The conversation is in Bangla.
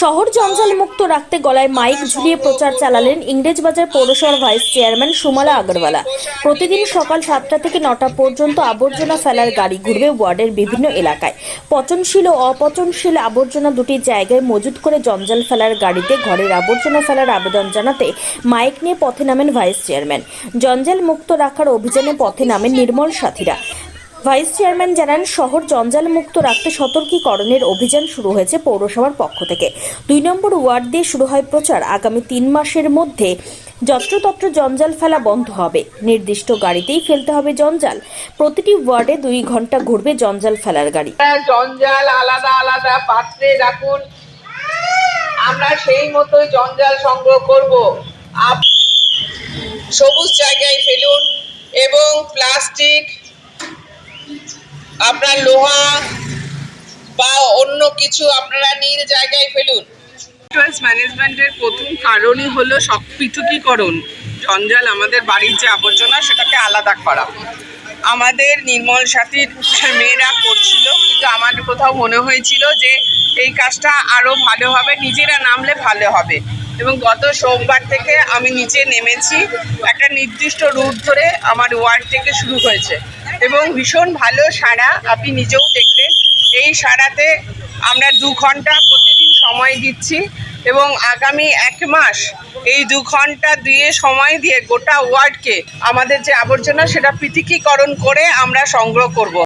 শহর জঞ্জাল মুক্ত রাখতে গলায় মাইক ঝুলিয়ে প্রচার চালালেন ইংরেজবাজার পৌরসভার ভাইস চেয়ারম্যান সুমালা আগরওয়ালা। প্রতিদিন সকাল সাতটা থেকে নটা পর্যন্ত আবর্জনা ফেলার গাড়ি ঘুরবে ওয়ার্ডের বিভিন্ন এলাকায়। পচনশীল ও অপচনশীল আবর্জনা দুটি জায়গায় মজুত করে জঞ্জাল ফেলার গাড়িতে ঘরের আবর্জনা ফেলার আবেদন জানাতে মাইক নিয়ে পথে নামেন ভাইস চেয়ারম্যান। জঞ্জাল মুক্ত রাখার অভিযানে পথে নামেন নির্মল সাথীরা। ভাইস চেয়ারম্যান জানান, শহর জঞ্জাল মুক্ত রাখতে সতর্কীকরণের অভিযান শুরু হয়েছে পৌরসভার পক্ষ থেকে। দুই নম্বর ওয়ার্ড দিয়ে শুরু হয় প্রচার। আগামী তিন মাসের মধ্যে যত্রতত্র জঞ্জাল ফেলা বন্ধ হবে। নির্দিষ্ট গাড়িতেই ফেলতে হবে জঞ্জাল। প্রতিটি ওয়ার্ডে দুই ঘণ্টা ঘুরবে জঞ্জাল ফেলার গাড়ি। জঞ্জাল আলাদা আলাদা পাত্রে রাখুন। আমরা সেই মতো জঞ্জাল সংগ্রহ করব। সবুজ জায়গায় ফেলুন এবং প্লাস্টিক আপনার লোহা বা অন্য কিছু আপনারা নীল জায়গায় ফেলুন। ম্যানেজমেন্টের প্রথম কারণই হলো সব পৃথকীকরণ। জঞ্জাল আমাদের বাড়ির যে আবর্জনা, সেটাকে আলাদা করা। আমাদের নির্মল সাথীর মেয়েরা করছিল, কিন্তু আমার কোথাও মনে হয়েছিল যে এই কাজটা আরও ভালো হবে, নিজেরা নামলে ভালো হবে। এবং গত সোমবার থেকে আমি নিচে নেমেছি, একটা নির্দিষ্ট রুট ধরে আমার ওয়ার্ড থেকে শুরু হয়েছে। এবং ভীষণ ভালো সাড়া আপনি নিজেও দেখলেন। এই সাড়াতে আমরা দু ঘণ্টা প্রতিদিন সময় দিচ্ছি এবং আগামী এক মাস এই দু ঘণ্টা দিয়ে সময় দিয়ে গোটা ওয়ার্ডকে আমাদের যে আবর্জনা সেটা পৃথিকীকরণ করে আমরা সংগ্রহ করব।